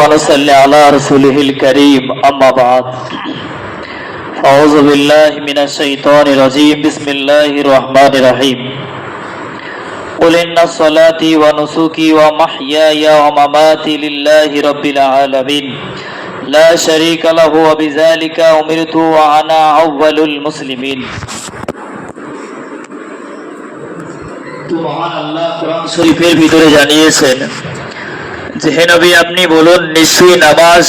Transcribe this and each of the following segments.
ونصلي على رسوله الكريم أما بعد أعوذ بالله من الشيطان الرجيم بسم الله الرحمن الرحيم قل إن صلاتي ونسكي ومحياي ومماتي لله رب العالمين لا شريك له وبذلك أمرت وأنا أول المسلمين তো মহান আল্লাহ কোরআন শরীফের ভিতরে জানিয়েছেন যে হে নবী, আপনি বলুন, নিশ্চয়ই নামাজ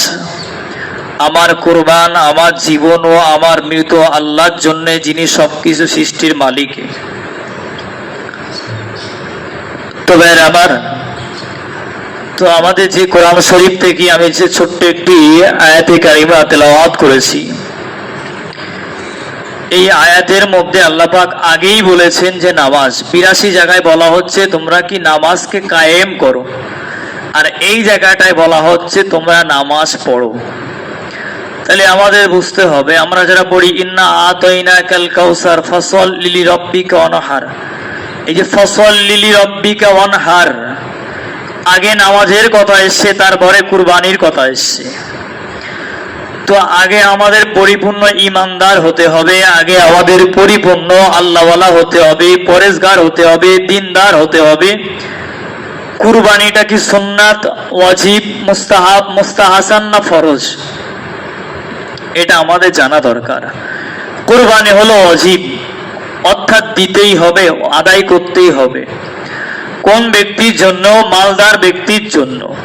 আমার কোরবান, আমার জীবন ও আমার মৃত আল্লাহর জন্য যিনি সবকিছু সৃষ্টির মালিক। তো ভাইয়ের আমার, তো আমাদের যে কোরআন শরীফ থেকে আমি যে ছোট্ট একটি আয়াতে কারিমা তেলাওয়াত করেছি, এই আয়াতের মধ্যে আল্লাহ পাক আগেই বলেছেন যে নামাজ, বিরাশি জায়গায় বলা হচ্ছে তোমরা কি নামাজকে কায়েম করো। আর এই জায়গাটায় বলা হচ্ছে তোমরা নামাজ পড়ো। তাহলে আমাদের বুঝতে হবে, আমরা যারা পড়ি, ইন্না আতইনা কাল কাউসার, ফসল লিলি রব্বিকা অনহার এই যে, ফসল লিলি রব্বিকা অনহার আগে নামাজের কথা এসছে, তারপরে কুরবানির কথা এসছে। তো আগে আমাদের পরিপূর্ণ ইমানদার হতে হবে, আগে আমাদের পরিপূর্ণ আল্লাহওয়ালা হতে হবে, পরেশগার হতে হবে, দিনদার হতে হবে। কুরবানিটা কি সুন্নাত, ওয়াজিব, মুস্তাহাব, মুস্তাহাসান না ফরজ? এটা আমাদের জানা দরকার। কুরবানি হলো অজীব অর্থাৎ দিতেই হবে, আদায় করতেই হবে। কোন ব্যক্তির জন্য, মালদার ব্যক্তির জন্য।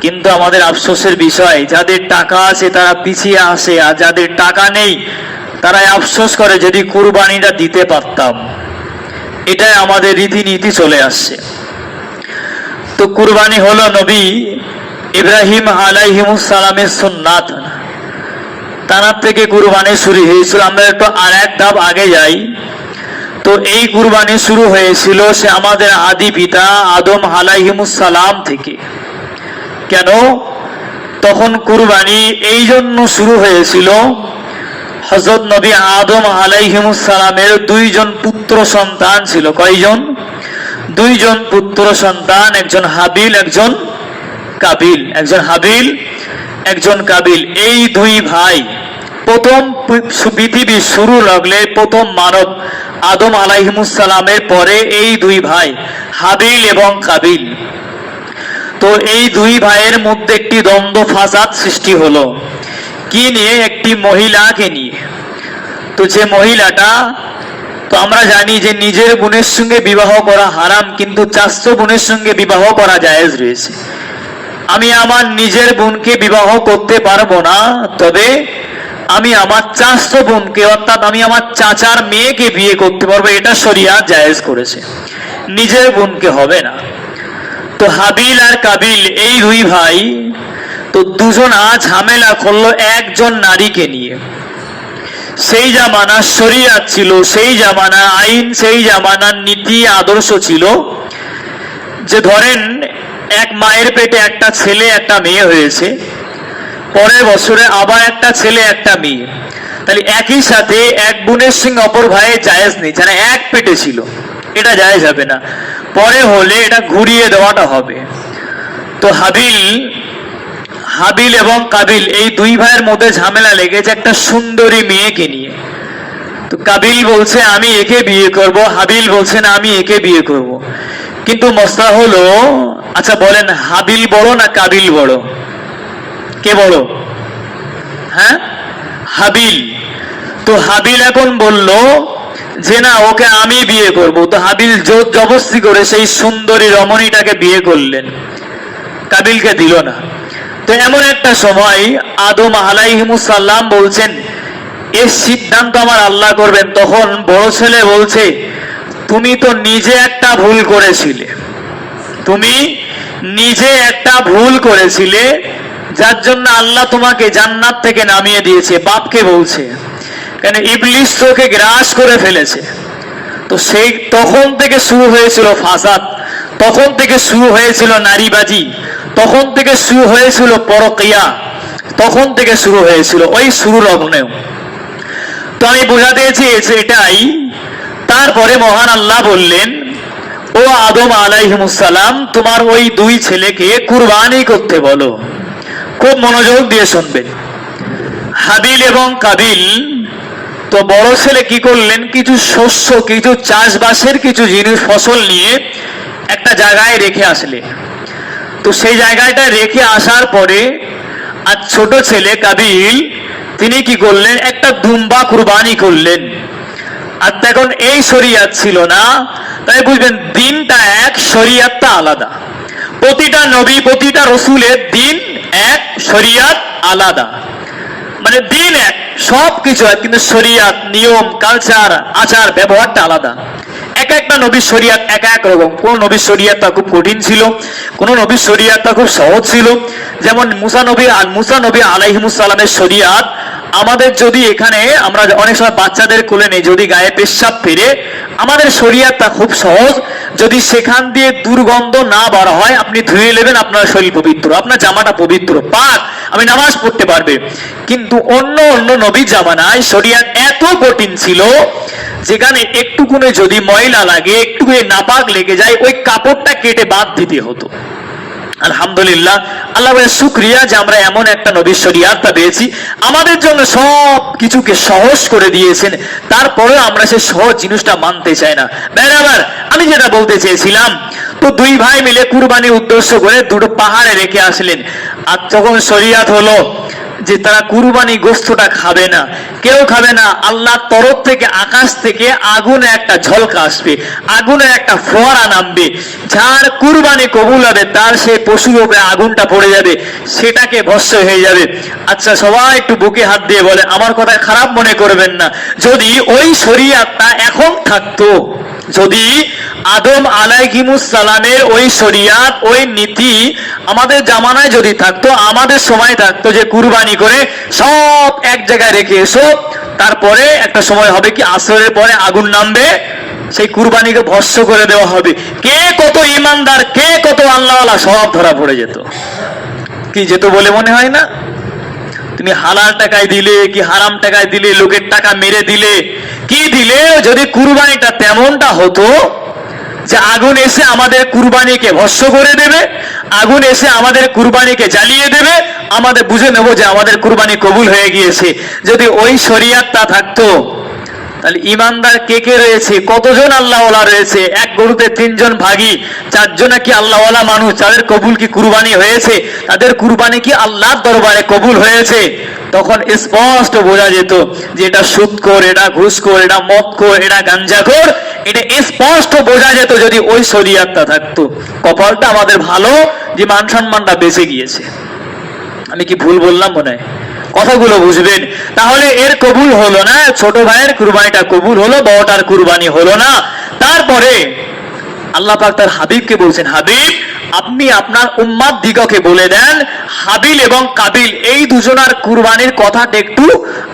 কিন্তু আমাদের আফসোসের বিষয়, যাদের টাকা আছে তারা পিছিয়ে আসে, আর যাদের টাকা নেই, তারাই আফসোস করে যদি কুরবানিটা দিতে পারতাম। এটাই আমাদের রীতিনীতি চলে আসছে। তো কুরবানি হলো নবী ইব্রাহিম সালামের সুন্নাত। তানার থেকে কুরবানি শুরু হয়েছিল। আমরা একটু আর এক ধাপ আগে যাই। তো এই কুরবানি শুরু হয়েছিল সে আমাদের আদি পিতা আদম সালাম থেকে। কেন? তখন কুরবানি এই জন্য শুরু হয়েছিল হজরত নবী আদম সালামের দুইজন পুত্র সন্তান ছিল। কয়জন? দুইজন পুত্র সন্তান, একজন হাবিল, একজন কাবিল। একজন হাবিল, একজন কাবিল। এই দুই ভাই প্রথম পৃথিবী শুরু লাগলে প্রথম মানব আদম আলাইহিমুসালামের পরে এই দুই ভাই, হাবিল এবং কাবিল। তো এই দুই ভাইয়ের মধ্যে একটি দ্বন্দ্ব, ফাসাদ সৃষ্টি হলো। কি নিয়ে? একটি মহিলাকে নিয়ে। তো যে মহিলাটা তো আমরা জানি যে নিজের বোনের সঙ্গে বিবাহ করা হারাম, কিন্তু চাস্ত বোনের সঙ্গে বিবাহ করা জায়েজ রয়েছে। আমি আমার নিজের বোনকে বিবাহ করতে পারব না, তবে আমি আমার চাস্ত বোনকে, অর্থাৎ আমি আমার চাচার মেয়েকে বিয়ে করতে পারব, এটা শরিয়া জায়েজ করেছে। নিজের বোনকে হবে না। তো হাবিল আর কাবিল, এই দুই ভাই, তো দুজন আজ ঝামেলা করল একজন নারীকে নিয়ে। সেই জামানা শরিয়াত ছিল, সেই জামানা আইন, সেই জামানার নীতি, আদর্শ ছিল যে ধরেন এক মায়ের পেটে একটা ছেলে, একটা মেয়ে হয়েছে, পরের বছরে আবার একটা ছেলে, একটা মেয়ে। তাহলে একই সাথে এক বোনের সঙ্গে অপর ভাইয়ের জায়েজ নেই যারা এক পেটে ছিল। এটা জায়েজ হবে না। পরে হলে এটা ঘুরিয়ে দেওয়াটা হবে। তো হাবিল হাবিল এবং কাবিল, এই দুই ভাইয়ের মধ্যে ঝামেলা লেগেছে একটা সুন্দরী মেয়েকে নিয়ে। তো কাবিল বলছে, আমি একে বিয়ে করব। হাবিল বলছে, না, আমি একে বিয়ে করব। কিন্তু মশলা হলো আচ্ছা বলেন, হাবিল বড় না কাবিল বড়? কে বড়? হ্যাঁ? হাবিল। তো হাবিল এখন বলল, যে না, ওকে আমি বিয়ে করব। তো হাবিল জোর জবস্তি করে সেই সুন্দরী রমণীটাকে বিয়ে করলেন। কাবিলকে দিল না। তো এমন একটা সময় আদম আলাইহিমুসাল্লাম বলছেন এর সিদ্ধান্ত আমার আল্লাহ করবেন। তখন বড় ছেলে বলছে, তুমি তো নিজে একটা ভুল করেছিলে। তুমি নিজে একটা ভুল করেছিলে, যার জন্য আল্লাহ তোমাকে জান্নাত থেকে নামিয়ে দিয়েছে। বাপকে বলছে, কেন ইবলিশ তোকে গ্রাস করে ফেলেছে? তো সেই, তখন থেকে শুরু হয়েছিল ফাসাদ, তখন থেকে শুরু হয়েছিল নারীবাজি। তখন থেকে শুরু হয়েছিল পরকিয়া। তখন থেকে শুরু হয়েছিল ওই শুরু লগ্নেও তো আমি বোঝাতে চেয়েছি এটাই। তারপরে মহান আল্লাহ বললেন, ও আদম আলাইহিমুসালাম তোমার ওই দুই ছেলেকে কুরবানি করতে বলো। খুব মনোযোগ দিয়ে শুনবেন। হাবিল এবং কাবিল, তো বড় ছেলে কি করলেন? কিছু শস্য, কিছু চাষবাসের কিছু জিনিস, ফসল নিয়ে একটা জায়গায় রেখে আসলেন। তো সেই জায়গাটা রেখে আসার পরে আর ছোট ছেলে কাবিল, তিনি কি করলেন? একটা দুম্বা কুরবানি করলেন। আর তখন এই শরিয়াত ছিল না, তাই বুঝবেন দিনটা এক, শরিয়াতটা আলাদা। প্রতিটা নবী, প্রতিটা রসুলের দিন এক, শরিয়াত আলাদা। মানে দিন এক সব কিছু এক, কিন্তু শরিয়াত, নিয়ম কালচার আচার, ব্যবহারটা আলাদা। এক একটা নবীর শরিয়াত এক এক রকম। কোন নবীর শরিয়াতটা খুব কঠিন ছিল, কোন নবীর শরিয়াতটা খুব সহজ ছিল। যেমন মুসা নবী মুসা নবী আলাইহিমুসালামের শরিয়াত, আমাদের যদি এখানে আমরা অনেক সময় বাচ্চাদের কোলে নেই, যদি গায়ে পেশাব ফেরে, আমাদের শরিয়াতটা খুব সহজ। যদি সেখান দিয়ে দুর্গন্ধ না বার হয়, আপনি ধুয়ে নেবেন, আপনার শরীর পবিত্র, আপনার জামাটা পবিত্র। পাক আমি নামাজ পড়তে পারবে। কিন্তু অন্য অন্য নবী জামানায় শরিয়াত এত কঠিন ছিল যেখানে একটুকুনে যদি ময়লা লাগে, একটুকুনে নাপাক লেগে যায়, ওই কাপড়টা কেটে বাদ দিতে হতো। আলহামদুলিল্লাহ, আল্লাহ শুক্রিয়া যে আমরা এমন একটা নবীর শরিয়াতটা পেয়েছি। আমাদের জন্য সব কিছুকে সহজ করে দিয়েছেন। তারপরেও আমরা সে সহজ জিনিসটা মানতে চাই না। বেড়াবার আমি যেটা বলতে চেয়েছিলাম, তো দুই ভাই মিলে কুরবানি উদ্দেশ্য করে দুটো পাহাড়ে রেখে আসলেন। আর তখন শরিয়াত হলো যে তারা কুরবানি গোস্তটা খাবে না। কেউ খাবে না। আল্লাহ তরফ থেকে, আকাশ থেকে আগুনে একটা ঝলকা আসবে আগুনের একটা ফোয়ারা নামবে। যার কুরবানি কবুল হবে, তার সেই পশুর উপরে আগুনটা পড়ে যাবে, সেটাকে ভস্য হয়ে যাবে। আচ্ছা সবাই একটু বুকে হাত দিয়ে বলে, আমার কথা খারাপ মনে করবেন না। যদি ওই শরিয়াতটা এখন থাকতো যদি আদম সালামের ওই শরিয়াত, ওই নীতি আমাদের জামানায় যদি থাকতো, আমাদের সময় থাকতো যে কুরবানি করে সব এক জায়গায় রেখে এসো, তারপরে একটা সময় হবে কি আসরের পরে আগুন নামবে, সেই কুরবানিকে ভস্য করে দেওয়া হবে। কে কত ইমানদার, কে কত আল্লাহওয়ালা, সব ধরা পড়ে যেত। কি যেত বলে মনে হয় না? তুমি হালাল টাকায় দিলে, কি হারাম টাকায় দিলে, লোকের টাকা মেরে দিলে, কি দিলে? যদি কুরবানিটা তেমনটা হতো যে আগুন এসে আমাদের কুরবানিকে ভস্য করে দেবে, আগুন এসে আমাদের কুরবানিকে জ্বালিয়ে দেবে, আমাদের বুঝে নেব যে আমাদের কুরবানি কবুল হয়ে গিয়েছে। যদি ওই শরিয়াতটা থাকতো তাহলে ইমানদার কে কে রয়েছে? কতজন আল্লাহওয়ালা রয়েছে? এক গরুতে তিনজন ভাগী, চারজন কি আল্লাহওয়ালা মানুষ? তাদের কবুল কি কুরবানি হয়েছে? তাদের কুরবানি কি আল্লাহর দরবারে কবুল হয়েছে? তখন স্পষ্ট বোঝা যেত যে এটা সুদখোর এটা ঘুষখোর, এটা মদখোর, এটা গাঞ্জাখোর। এটা স্পষ্ট বোঝা যেত যদি ওই শরিয়াতটা থাকতো। কপালটা আমাদের ভালো, যে মান সম্মানটা বেঁচে গিয়েছে। আমি কি ভুল বললাম মনে হয়? কথাগুলো বুঝবেন তাহলে এর কবুল হলো না, ছোট ভাইয়ের কুরবানিটা কবুল হলো, বড়টার কুরবানি হলো না। তারপরে আল্লাহ পাক তার হাবিবকে বলছেন, হাবিব, আপনি আপনার উম্মাদ দিগকে বলে দেন, হাবিল এবং কাবিল এই দুজনার কুরবানির কথাটা একটু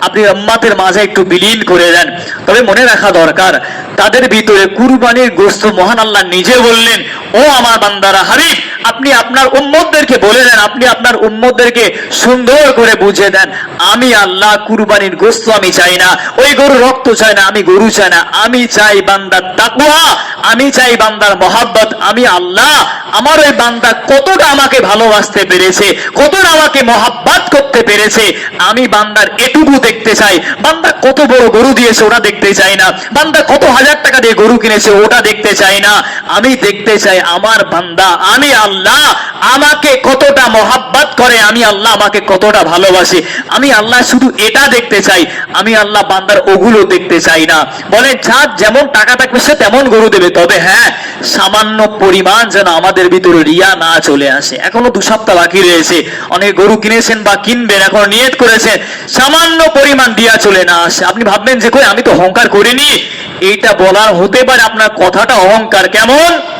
আপনি উম্মাতের মাঝে একটু বিলীন করে দেন। তবে মনে রাখা দরকার, তাদের ভিতরে কুরবানির গোস্ত মহান আল্লাহ নিজে বললেন, ও আমার বান্দারা, হাবিব আপনি আপনার উম্মতদেরকে বলে দেন, আপনি আপনার উম্মতদেরকে সুন্দর করে বুঝে দেন। আমি আল্লাহ কুরবানির গোস্ত আমি চাই না, ওই গরু রক্ত চাই না, আমি গরু চাই না। আমি চাই বান্দার তাকুয়া আমি চাই বান্দার মহাব্বত। আমি আল্লাহ আমার ওই বান্দা কতটা আমাকে ভালোবাসতে পেরেছে, কতটা আমাকে মহাব্বাত করতে পেরেছে। আমি বান্দার এটুকু দেখতে চাই। বান্দা কত বড় গরু দিয়েছে ওটা দেখতে চাই না। বান্দা কত হাজার টাকা দিয়ে গরু কিনেছে ওটা দেখতে চাই না। আমি দেখতে চাই আমার বান্দা, আমি আল্লাহ আমাকে কতটা মহাব্বাত করে, আমি আল্লাহ আমাকে কতটা ভালোবাসে। আমি আল্লাহ শুধু এটা দেখতে চাই, আমি আল্লাহ বান্দার ওগুলো দেখতে চাই না। বলে যার যেমন টাকা থাকবে, সে তেমন গরু দেবে। তবে হ্যাঁ সামান্য পরিমাণ যেন আমাদের ভিতরে রিয়া না চলে আসে। এখনও দু সপ্তাহ বাকি রয়েছে। অনেক গরু কিনেছেন বা কিনবেন, এখন নিয়ত করেছেন। সামান্য পরিমাণ দিয়া চলে না আসে। আপনি ভাববেন যে, কই, আমি তো অহংকার করিনি। এইটা বলার হতে পারে আপনার কথাটা অহংকার। কেমন?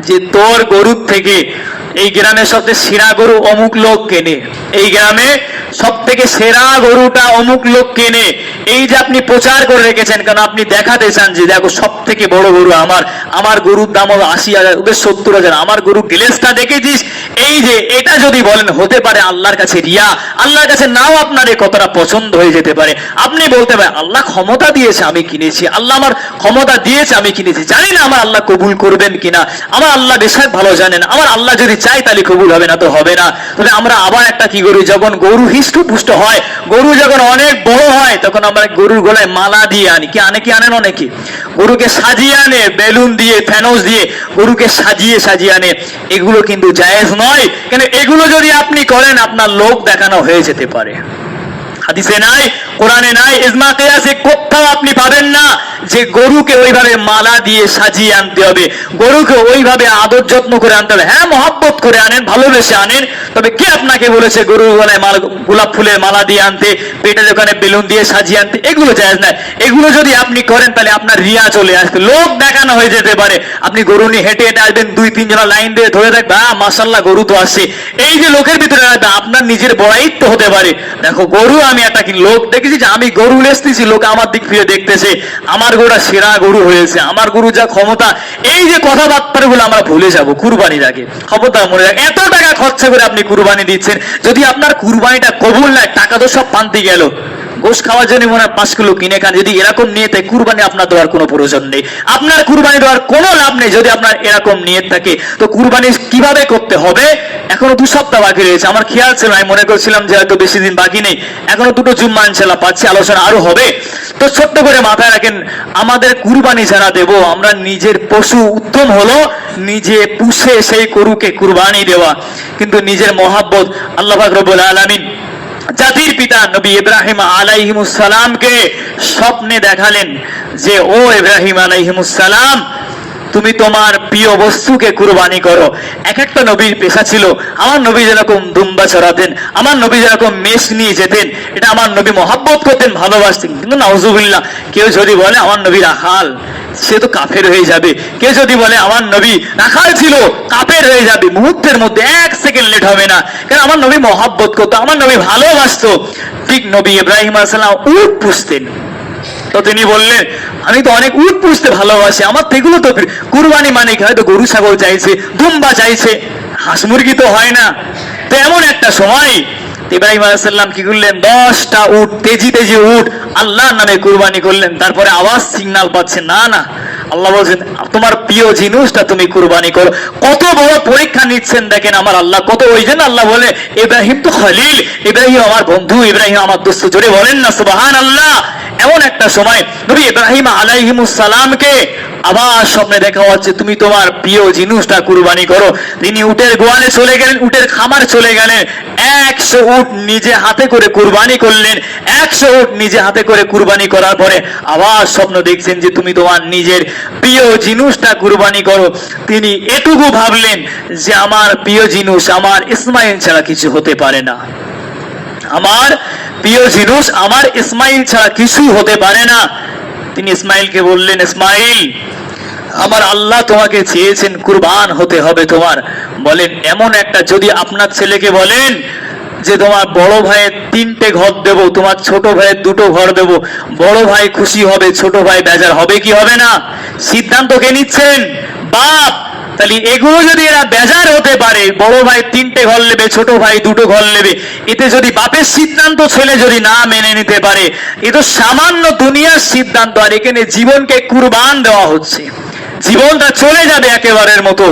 যে তোর গরুর থেকে এই গ্রামে সবচেয়ে সেরা গরু অমুক লোক কেনে। এই গ্রামে সব থেকে সেরা গরুটা অমুক লোক কেনে। এই যে আপনি প্রচার করে রেখেছেন কারণ আপনি দেখাতে চান যে, দেখো সব থেকে বড় গরু আমার আমার গরুর দাম হলো আশি হাজার, ওদের সত্তর হাজার। আমার গরু গ্লেসটা দেখেছিস? এই যে, এটা যদি বলেন, হতে পারে আল্লাহর কাছে রিয়া। আল্লাহর কাছে নাও আপনার এই কতটা পছন্দ হয়ে যেতে পারে। আপনি বলতে পারেন, আল্লাহ ক্ষমতা দিয়েছে, আমি কিনেছি। আল্লাহ আমার ক্ষমতা দিয়েছে, আমি কিনেছি। জানি না আমার আল্লাহ কবুল করবেন কিনা। আমার আল্লাহ বেশাক ভালো জানেন। আমার আল্লাহ যদি চাই তাহলে কবুল হবে না তো হবে না। তবে আমরা আবার একটা কি করি? যখন গরু হৃষ্টপুষ্ট হয়, গরু যখন অনেক বড় হয়, তখন আমরা গরুর গলায় মালা দিয়ে আনি। কি আনে কি আনেন অনেকে? গরুকে সাজিয়ে আনে, বেলুন দিয়ে ফ্যানোস দিয়ে গরুকে সাজিয়ে সাজিয়ে আনে। এগুলো কিন্তু জায়েজ নয়। কেন এগুলো যদি আপনি করেন, আপনার লোক দেখানো হয়ে যেতে পারে। হাদিসে নাই, কোরআনে নাই, ইজমা কিয়াসে কোথাও আপনি পাবেন না। যে গরুকে ওইভাবে মালা দিয়ে সাজিয়ে আনতে হবে, গরুকে ওইভাবে আদর যত্ন করে আনতে হবে। হ্যাঁ মহাব্বত করে আনেন, ভালোবেসে আনেন, তবে কে আপনাকে বলেছে গরুর গলায় মালা, গোলাপ ফুলের মালা দিয়ে আনতে, পেটের ওখানে বেলুন দিয়ে সাজিয়ে আনতে? এগুলো জায়েজ না। এগুলো যদি আপনি করেন, তাহলে আপনার রিয়া চলে আসবে। লোক দেখানো হয়ে যেতে পারে। আপনি গরু নিয়ে হেঁটে হেঁটে আসবেন, দুই তিনজন লাইন দিয়ে ধরে থাকবে হ্যাঁ মাসাল্লাহ গরু তো আসে এই যে লোকের ভিতরে রাখবে, আপনার নিজের বড়াইত্ব হতে পারে। দেখো, গরু আমি একটা কি লোক দেখেছি যে আমি গরু লেসতেছি, লোক আমার দিক ফিরে দেখতেছে। আমার গরুটা সেরা গরু হয়েছে, আমার গরু যা ক্ষমতা, এই যে কথাবার্তা গুলো আমরা ভুলে যাব, কুরবানির আগে। খবরদার মনে রাখ, এত টাকা খরচা করে আপনি কুরবানি দিচ্ছেন, যদি আপনার কুরবানিটা কবুল না টাকা তো সব পান্তি গেল। গোশ খাওয়ার জন্য মনে হয় পাঁচ কিলো কিনে খান, যদি এরকম নিয়ে থাকে কুরবানি আপনার দেওয়ার কোনো প্রয়োজন নেই। আপনার কুরবানি দেওয়ার কোনো লাভ নেই, যদি আপনার এরকম নিয়ে থাকে। তো কুরবানি কীভাবে করতে হবে? এখনও দু সপ্তাহ বাকি রয়েছে। আমার খেয়াল ছিল, আমি মনে করছিলাম যে হয়তো বেশি দিন বাকি নেই। এখনও দুটো জুম্মা ইনশাল্লাহ পাচ্ছি, আলোচনা আরও হবে। তো ছোট্ট করে মাথায় রাখেন, আমাদের কুরবানি যারা দেব, আমরা নিজের পশু উত্তম হলো, নিজে পুষে সেই গরুকে কুরবানি দেওয়া। কিন্তু নিজের মহাব্বত, আল্লাহ রব্বুল আলামিন জাতির পিতা নবী ইব্রাহিম আলাইহিমুসালামকে স্বপ্নে দেখালেন যে, ও ইব্রাহিম আলাইহিমুসালাম তুমি তোমার প্রিয় বস্তুকে কুরবানি করো। এক একটা নবীর পেশা ছিল, আমার নবী যেরকম দুম্বা চড়াতেন আমার নবী যেরকম মেষ নিয়ে যেতেন, এটা আমার নবী মহাব্বত করতেন, ভালোবাসতেন। কিন্তু নাউজুবিল্লাহ, কেউ যদি বলে আমার নবী রাখাল, সে তো কাফের হয়ে যাবে। কেউ যদি বলে আমার নবী রাখাল ছিল, কাফের হয়ে যাবে। মুহূর্তের মধ্যে এক সেকেন্ড লেট হবে না। কারণ আমার নবী মহাব্বত করতো, আমার নবী ভালোবাসতো। ঠিক নবী ইব্রাহিম আলাইসাল্লাম উট পুষতেন। তো তিনি বললেন, আমি তো অনেক উট পুষতে ভালোবাসি, আমার তো এগুলো তো কুরবানি মানে কি হয়তো গরু, ছাগল চাইছে, দুম্বা চাইছে, হাঁস মুরগি তো হয় না। তো এমন একটা সময় ইব্রাহিম আলাইসাল্লাম কি করলেন? দশটা তেজি তেজি নামে কুরবানি করলেন। তারপরে আওয়াজ সিগনাল পাচ্ছে, না না, আল্লাহ বলছেন, তোমার প্রিয় জিনিসটা তুমি কুরবানি করো। কত বড় পরীক্ষা নিচ্ছেন দেখেন আমার আল্লাহ, কত ওই জন্য আল্লাহ বলে, ইব্রাহিম তো খলিল, ইব্রাহিম আমার বন্ধু, ইব্রাহিম আমার দোস্ত। জোরে বলেন না সুবাহান আল্লাহ এমন একটা সময় নবী ইব্রাহিম আলাইহিমুস সালামকে আবার স্বপ্নে দেখা হচ্ছে, তুমি তোমার প্রিয় জিনিসটা কুরবানি করো। তিনি উটের গোয়ালে চলে গেলেন, উটের খামার চলে গেলেন, একশো উট নিজে হাতে করে কুরবানি করলেন, একশো উট নিজে হাতে করে কুরবানি করার পরে আবার স্বপ্ন দেখছেন যে, তুমি তোমার নিজের প্রিয় জিনিসটা কুরবানি করো। তিনি এটুকু ভাবলেন যে, আমার প্রিয় জিনিস, আমার ইসমাইল ছাড়া কিছু হতে পারে না। আমার প্রিয় জিনিস আমার ইসমাইল ছাড়া কিছুই হতে পারে না। তিনি ইসমাইলকে বললেন, ইসমাইল, আমার আল্লাহ তোমাকে চেয়েছেন কুরবান হতে হবে তোমার। বলেন, এমন একটা যদি আপনার ছেলেকে বলেন যে তোমার বড় ভাইয়ের তিনটে ঘর দেব, তোমার ছোট ভাইয়ের দুটো ঘর দেব, বড় ভাই খুশি হবে, ছোট ভাই বেজার হবে কি হবে না? সিদ্ধান্ত কে নিচ্ছেন? বাপ তাহলে এগুলো যদি এরা বেজার হতে পারে, বড় ভাই তিনটে ঘর নেবে, ছোট ভাই দুটো ঘর নেবে, এতে যদি বাপের সিদ্ধান্ত ছেলে যদি না মেনে নিতে পারে, এ তো সামান্য দুনিয়ার সিদ্ধান্ত, আর এখানে জীবনকে কুরবান দেওয়া হচ্ছে। জীবনটা চলে যাবে একেবারের মতো।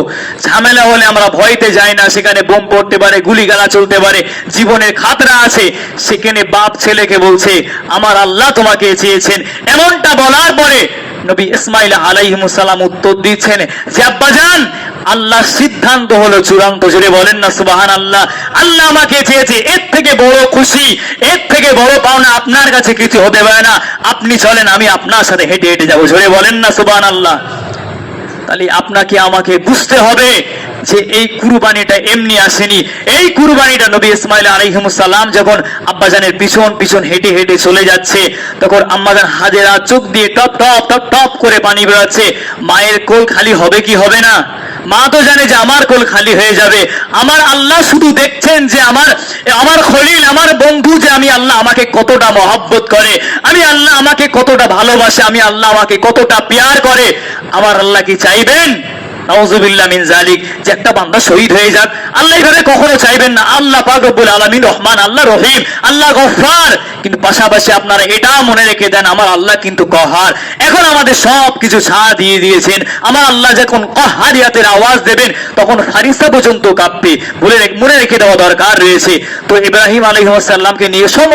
ঝামেলা হলে আমরা ভয়তে যাই না, সেখানে বোম পড়তে পারে, গুলিগালা চলতে পারে, জীবনের খাতরা আছে। সেখানে বাপ ছেলেকে বলছে, আমার আল্লাহ তোমাকে চেয়েছেন। এমনটা বলার পরে নবী ইসমাইল আলাইহিমুসালাম উত্তর দিচ্ছেন যে আব্বাজান আল্লাহ সিদ্ধান্ত হলো চূড়ান্ত জুড়ে বলেন না সুবাহান আল্লাহ আল্লাহ আমাকে চেয়েছে, এর থেকে বড় খুশি, এর থেকে বড় পাওনা আপনার কাছে কিছু হতে পারে না। আপনি চলেন, আমি আপনার সাথে হেঁটে হেঁটে যাব। জোরে বলেন না সুবাহান আল্লাহ তাহলে আপনাকে আমাকে বুঝতে হবে যে এই কুরবানিটা এমনি আসেনি। এই কুরবানিটা নবী ইসমাইল আলাইহিমুসাল্লাম যখন আব্বাজানের পিছন পিছন হেঁটে হেঁটে চলে যাচ্ছে, তখন আম্মাজান হাজেরা চোখ দিয়ে টপ টপ টপ টপ করে পানি বেরোচ্ছে মায়ের কোল খালি হবে কি হবে না? মা তো জানে যে আমার কোল খালি হয়ে যাবে। আমার আল্লাহ শুধু দেখছেন যে আমার আমার খলিল, আমার বন্ধু যে আমি আল্লাহ আমাকে কতটা মহব্বত করে, আমি আল্লাহ আমাকে কতটা ভালোবাসে, আমি আল্লাহ আমাকে কতটা পেয়ার করে। আমার আল্লাহ কি চাইবেন? নাউজুবিল্লাহ দিয়ে দিয়েছেন। আমার আল্লাহ যখন আওয়াজ দেবেন, তখন ফারিস্তা পর্যন্ত কাঁপবে। বলে মনে রেখে দেওয়া দরকার রয়েছে। তো ইব্রাহিম আলহিহাসাল্লামকে নিয়ে সব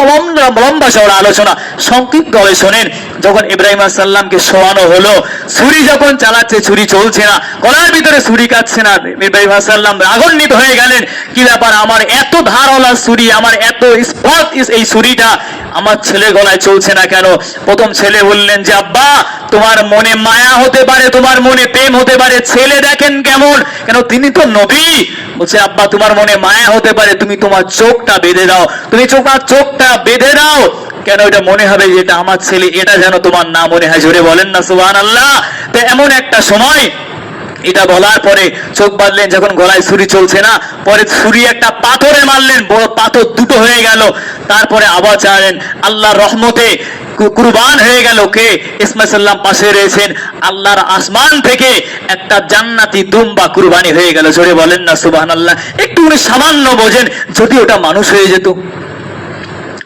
আলোচনা, সংক্ষিপ্ত শোনেন যখন ইব্রাহিম সাল্লামকে শোয়ানো হলো, ছুরি যখন চালাচ্ছে, ছুরি চলছে না, গলার ভিতরে ছুরি কাটছে না, ইব্রাহিম সাল্লাম রাগান্বিত হয়ে গেলেন, কি ব্যাপার? আমার এত ধারওয়ালা ছুরি, আমার এত স্পট এই ছুরিটা আমার ছেলে গলায় চলছে না কেন? প্রথম ছেলে বললেন যে, আব্বা, তোমার মনে মায়া হতে পারে, তোমার মনে প্রেম হতে পারে, ছেলে দেখেন কেমন? কেন, তিনি তো নবী। বলছে, আব্বা, তোমার মনে মায়া হতে পারে, তুমি তোমার চোখটা বেঁধে দাও, তুমি তোমার চোখটা বেঁধে দাও কেন এটা মনে হবে যে এটা আমার ছেলে? এটা যেন তোমার না মনে হয়? জোরে বলেন না সুবহান আল্লাহ তো এমন একটা সময় এটা বলার পরে চোখ বাঁধলেন, যখন গলায় ছুরি চলছে না, পরে ছুরি একটা পাথরে মারলেন, বড় পাথর দুটো হয়ে গেল। তারপরে আবার চাইলেন আল্লাহর রহমতে কুরবান হয়ে গেল কে? ইসমাইল সাল্লাম পাশে রয়েছেন, আল্লাহর আসমান থেকে একটা জান্নাতি দুম্বা কুরবানি হয়ে গেল। জোরে বলেন না সুবহান আল্লাহ একটু উনি সামান্য বোঝেন, যদি ওটা মানুষ হয়ে যেত।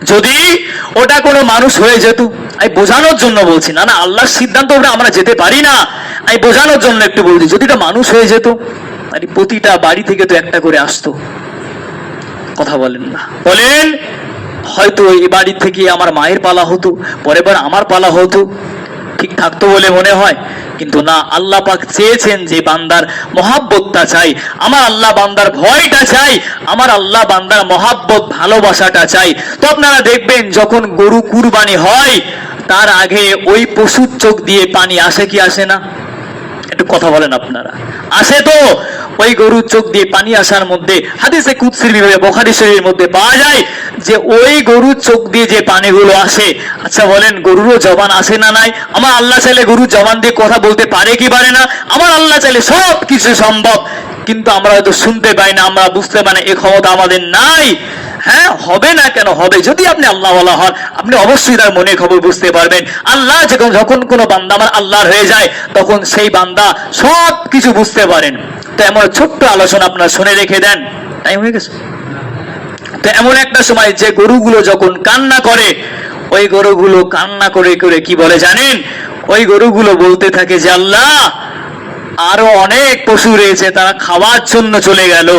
যদি ওটা কোনো মানুষ হয়ে যেত, আমি বোঝানোর জন্য বলছি, না না, আল্লাহর সিদ্ধান্ত ওটা আমরা যেতে পারি না। আমি বোঝানোর জন্য একটু বলছি, যদি এটা মানুষ হয়ে যেত, আরে প্রতিটা বাড়ি থেকে তো একটা করে আসতো। কথা বলেন না। বলেন, হয়তো এই বাড়ি থেকে আমার মায়ের পালা হতো, পরের আমার পালা হতো। ঠিক থাকতো বলে মনে হয়। কিন্তু না, আল্লাহ পাক চেয়েছেন যে বান্দার মহাব্বতটা চাই, আমার আল্লাহ বান্দার ভয়টা চাই, আমার আল্লাহ বান্দার মহাব্বত, ভালোবাসাটা চাই। তো আপনারা দেখবেন, যখন গরু কুরবানি হয়, তার আগে ওই পশুর চোখ দিয়ে পানি আসে কি আসে না? একটু কথা বলেন আপনারা। আসে তো, ওই গরুর চোখ দিয়ে পানি আসার মধ্যে, হাদিসে কুৎসির বিভাগে, বখারি শরীরের মধ্যে পাওয়া যায় যে ওই গরুর চোখ দিয়ে যে পানিগুলো আসে। আচ্ছা বলেন, গরুরও জবান আসে না নাই? আমার আল্লাহ চাইলে গরুর জবান দিয়ে কথা বলতে পারে কি পারে না? আমার আল্লাহ চাইলে সব কিছু সম্ভব। কিন্তু আমরা হয়তো শুনতে পাই না, আমরা বুঝতে পারি না, এ ক্ষমতা আমাদের নাই। হ্যাঁ হবে না কেন? হবে। যদি আপনি আল্লাহ বলা হন, আপনি অবশ্যই তার মনে খবর বুঝতে পারবেন। আল্লাহ যখন যখন কোনো বান্দা আমার আল্লাহর হয়ে যায়, তখন সেই বান্দা সব কিছু বুঝতে পারেন। তো এমন ছোট্ট আলোচনা আপনারা শুনে রেখে দেন। টাইম হয়ে গেছে? তো এমন একটা সময় যে গরুগুলো যখন কান্না করে, ওই গরুগুলো কান্না করে করে কি বলে জানেন? ওই গরুগুলো বলতে থাকে যে, আল্লাহ আরও অনেক পশু রয়েছে, তারা খাওয়ার জন্য চলে গেল।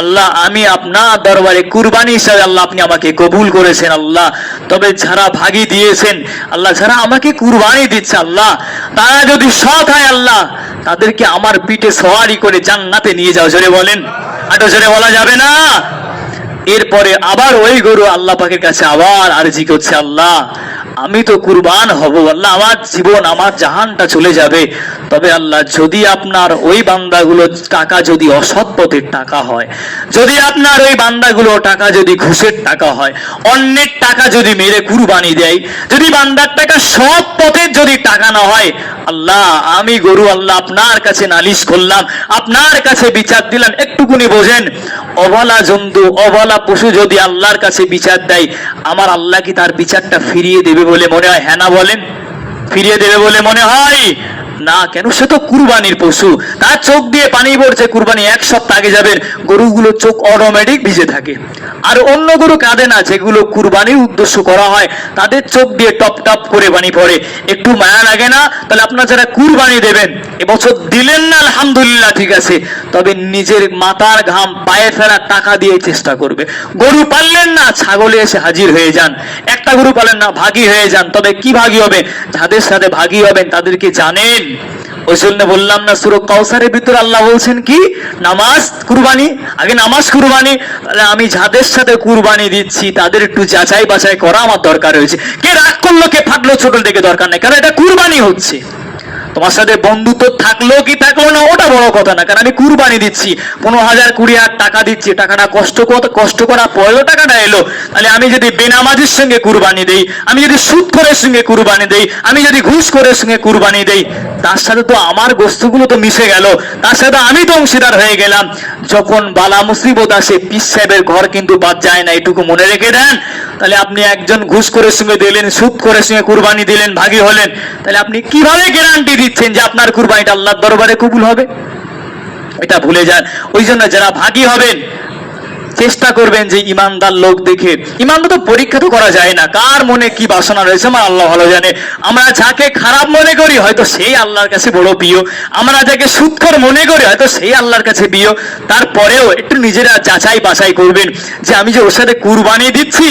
আল্লাহ, আমি আপনার দরবারে কুরবানি হিসাবে আল্লাহ আপনি আমাকে কবুল করেছেন আল্লাহ। তবে যারা ভাগি দিয়েছেন, আল্লাহ যারা আমাকে কুরবানি দিচ্ছে আল্লাহ, তারা যদি সৎ হয় আল্লাহ, তাদেরকে আমার পিঠে সওয়ারি করে জান্নাতে নিয়ে যাও। জোরে বলেন আটো জোরে বলা যাবে না? এরপরে আবার ওই গরু আল্লাহ পাকের কাছে আবার আরজি করছে আল্লাহ, আমি তো কুরবান হব আল্লাহ, আমার জীবন, আমার জাহানটা চলে যাবে। তবে আল্লাহ, যদি আপনার ওই বান্দাগুলো টাকা যদি অসৎ পথের টাকা হয়, যদি আপনার ওই বান্দাগুলো টাকা যদি ঘুষের টাকা হয়, অন্যের টাকা যদি মেরে কুরবানি দেয়, যদি বান্দার টাকা সৎ পথের যদি টাকা না হয়, আল্লাহ, আমি গরু আল্লাহ আপনার কাছে নালিশ করলাম, আপনার কাছে বিচার দিলাম, একটুকুনি বোঝেন, অবলা জন্তু, অবলা পশু যদি আল্লাহর কাছে বিচার দেয়, আমার আল্লাহ কি তার বিচারটা ফিরিয়ে দেবে বলে মনে হয়? হ্যাঁ না বলেন? ফিরিয়ে দেবে বলে মনে হয়? না, কেন? সে তো কুরবানির পশু। তার চোখ দিয়ে পানি পড়ছে, কুরবানি এক সপ্তাহ আগে যাবেন গরুগুলো চোখ অটোমেটিক ভিজে থাকে। আর অন্য গরু কাঁদে না, যেগুলো কুরবানির উদ্দেশ্য করা হয়, তাদের চোখ দিয়ে টপ টপ করে পানি পড়ে। একটু মায়া লাগে না? তাহলে আপনার যারা কুরবানি দেবেন, এবছর দিলেন না, আলহামদুলিল্লাহ, ঠিক আছে। তবে নিজের মাথার ঘাম পায়ে ফেলার টাকা দিয়ে চেষ্টা করবে। গরু পাললেন না, ছাগলে এসে হাজির হয়ে যান। একটা গরু পালেন না, ভাগী হয়ে যান। তবে কি ভাগী হবে? যাদের সাথে ভাগী হবেন, তাদেরকে জানেন। ওই জন্য বললাম না সুরক কাউসারের ভিতরে আল্লাহ বলছেন কি? নামাজ, কুরবানি। আগে নামাজ, কুরবানি। আমি যাদের সাথে কুরবানি দিচ্ছি, তাদের একটু যাচাই বাছাই করা আমার দরকার রয়েছে কে রাগ করল, কে ফাটলো, ছোট থেকে দরকার নেই। কারণ এটা কুরবানি হচ্ছে। তোমার সাথে বন্ধুত্ব থাকল কি থাকল না, ওটা বড় কথা না। কারণ আমি কুরবানি দিচ্ছি, পনেরো হাজার কুড়ি হাজার টাকা দিচ্ছি, টাকাটা কষ্ট কষ্ট করা পরেও টাকাটা এলো। তাহলে আমি যদি বেনামাজির সঙ্গে কুরবানি দেই, আমি যদি সুদ করে সঙ্গে কুরবানি দেই, আমি যদি ঘুষ করে সঙ্গে কুরবানি দেই, তার সাথে তো আমার বস্তুগুলো তো মিশে গেল, তার সাথে আমি তো অংশীদার হয়ে গেলাম। যখন বালা মুসিবত আসে পিস সাহেবের ঘর কিন্তু বাদ যায় না, এটুকু মনে রেখে দেন। তাহলে আপনি একজন ঘুষ করে সঙ্গে দিলেন সুদ করে সঙ্গে কুরবানি দিলেন, ভাগী হলেন। তাহলে আপনি কীভাবে গ্যারান্টি দিচ্ছেন যে আপনার কুরবানিটা আল্লাহর দরবারে কবুল হবে। এটা ভুলে যান। ওই জন্য যারা ভাগী হবেন চেষ্টা করবেন যে ইমানদার লোক দেখে। ইমানদার তো পরীক্ষা তো করা যায় না। কার মনে কি বাসনা রয়েছে? আমার আল্লাহ ভালো জানে। আমরা যাকে খারাপ মনে করি, হয়তো সেই আল্লাহর কাছে বড় প্রিয়। আমরা যাকে সুৎখর মনে করি, হয়তো সেই আল্লাহর কাছে প্রিয়। তারপরেও একটু নিজেরা যাচাই বাছাই করবেন যে আমি যে ওর সাথে কুরবানি দিচ্ছি,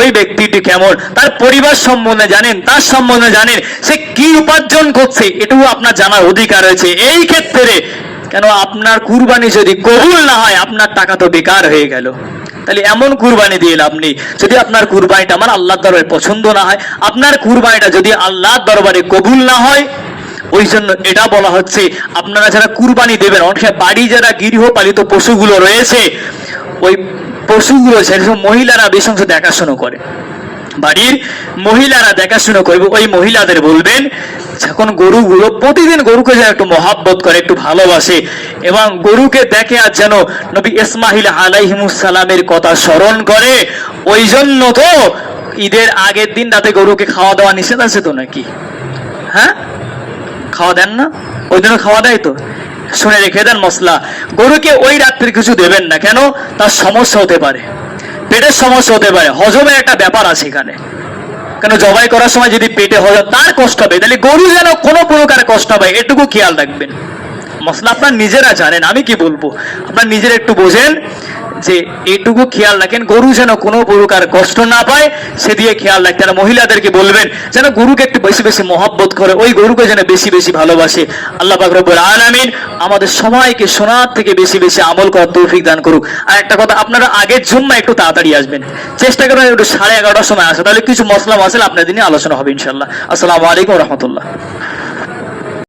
ওই ব্যক্তিটি কেমন? তার পরিবার সম্বন্ধে জানেন, তার সম্বন্ধে জানেন, সে কি উপার্জন করছে, এটুকু আপনার জানার অধিকার রয়েছে। এই ক্ষেত্রে কেন আপনার কুরবানি যদি কবুল না হয়, আপনার টাকা তো বেকার হয়ে গেল। তাহলে এমন কুরবানি দিয়ে লাভ নেই। যদি আপনার কুরবানিটা আমার আল্লাহর দরবারে পছন্দ না হয়, আপনার কুরবানিটা যদি আল্লাহর দরবারে কবুল না হয়, ওই জন্য এটা বলা হচ্ছে, আপনারা যারা কুরবানি দেবেন, অনেক বাড়ি যারা গৃহপালিত পশুগুলো রয়েছে, ওই পশুগুলো সেসব মহিলারা বেশ অংশ দেখাশোনা করে। বাড়ির মহিলারা দেখাশুনো করবে, ওই মহিলাদের বলবেন যখন গরুগুলো প্রতিদিন গরুকে যেন একটু মহাব্বত করে, একটু ভালোবাসে এবং গরুকে দেখে আর যেন নবী ইসমাহিল আলাইহিমুসালামের কথা স্মরণ করে, ওই জন্য তো ঈদের আগের দিন রাতে গরুকে খাওয়া দাওয়া নিষেধ আছে তো নাকি? হ্যাঁ? খাওয়া দেন না? ওই জন্য খাওয়া দেয় তো? শুনে রেখে দেন মশলা। গরুকে ওই রাত্রে কিছু দেবেন না। কেন? তার সমস্যা হতে পারে। পেটের সমস্যা হতে পারে। হজমের একটা ব্যাপার আছে এখানে। কেন জবাই করার সময় যদি পেটে হয় তার কষ্ট হবে। তাহলে গরু যেন কোনো প্রকার কষ্ট হবে এটুকু খেয়াল রাখবেন। মশলা আপনার নিজেরা জানেন, আমি কি বলব? আপনার নিজেরা একটু বোঝেন। যে এইটুকু খেয়াল রাখেন, গরু যেন কোনো প্রকার কষ্ট না পায়, সে দিয়ে খেয়াল রাখতে আর মহিলাদেরকে বলবেন, যেন গরুকে একটু বেশি বেশি মহাব্বত করে, ওই গরুকে যেন বেশি বেশি ভালোবাসে। আল্লাহ পাক রব্বুল আলামিন আমাদের সবাইকে সোনার থেকে বেশি বেশি আমল করার তৌফিক দান করুক। আর একটা কথা, আপনারা আগের জুম্মা একটু তাড়াতাড়ি আসবেন। চেষ্টা করবেন একটু সাড়ে এগারোটার সময় আসা, তাহলে কিছু মশলা মশলা আপনাদের নিয়ে আলোচনা হবে ইনশাল্লাহ আসসালামু আলাইকুম রহমতুল্লাহ।